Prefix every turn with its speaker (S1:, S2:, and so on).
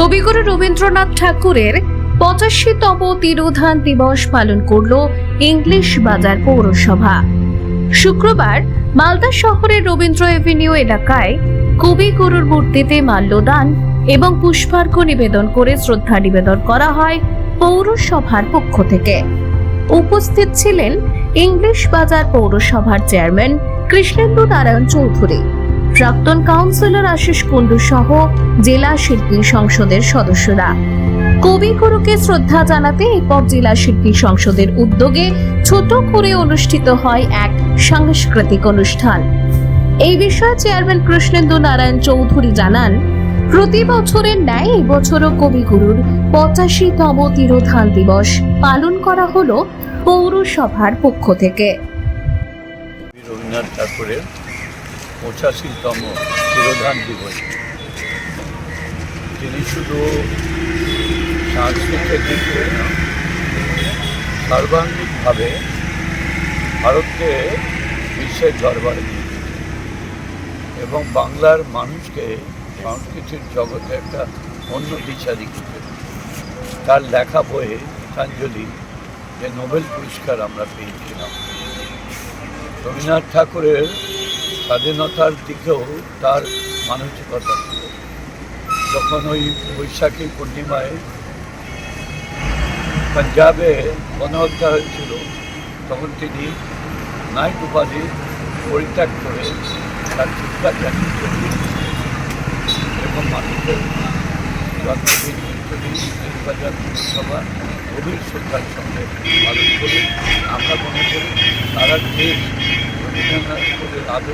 S1: কবিগুরু রবীন্দ্রনাথ ঠাকুরের পঁচাশিতম তিরোধান দিবস পালন করল ইংলিশ বাজার পৌরসভা। শুক্রবার মালদা শহরের রবীন্দ্র এভিনিউ এলাকায় কবিগুরুর মূর্তিতে মাল্যদান এবং পুষ্পার্ঘ নিবেদন করে শ্রদ্ধা নিবেদন করা হয় পৌরসভার পক্ষ থেকে। উপস্থিত ছিলেন ইংলিশ বাজার পৌরসভার চেয়ারম্যান কৃষ্ণেন্দু নারায়ণ চৌধুরী। প্রাক্তন কাউন্সিলর আশিস কুণ্ডু সহ জেলা শিল্পী সংসদের সদস্যরা। কবি কবিগুরুকে শ্রদ্ধা জানাতে এরপর জেলা শিল্পী সংসদের উদ্যোগে ছোট করে অনুষ্ঠিত হয় এক সাংস্কৃতিক অনুষ্ঠান। এই বিষয়ে চেয়ারম্যান কৃষ্ণেন্দু নারায়ণ চৌধুরী জানান, প্রতি বছরের ন্যায় এবছরও কবিগুরুর পঁচাশিতম তিরোধান দিবস পালন করা হলো পৌরসভার পক্ষ থেকে।
S2: রবীন্দ্রনাথ ঠাকুরের পঁচাশিতম তিরোধান দিবস। তিনি শুধু সাংস্কৃতিক দিক থেকে না, সর্বাঙ্গিকভাবে ভারতকে বিশ্বের দরবারে এবং বাংলার মানুষকে সংস্কৃতির জগতে একটা অন্য দিশা দেখিয়েছেন। তার লেখা বইয়ে গীতাঞ্জলি যে নোবেল পুরস্কার আমরা পেয়েছিলাম। রবীন্দ্রনাথ ঠাকুরের স্বাধীনতার দিকেও তার মানসিকতা ছিল যখন ওই বৈশাখী পূর্ণিমায় পাঞ্জাবে গণহত্যা হয়েছিল তখন তিনি নাইট উপাধি পরিত্যাগ করে তার চলে গিয়েছিলেন। এবং মানুষের সভা সঙ্গে করে আমরা মনে করি সারা দেশ मेरा नाम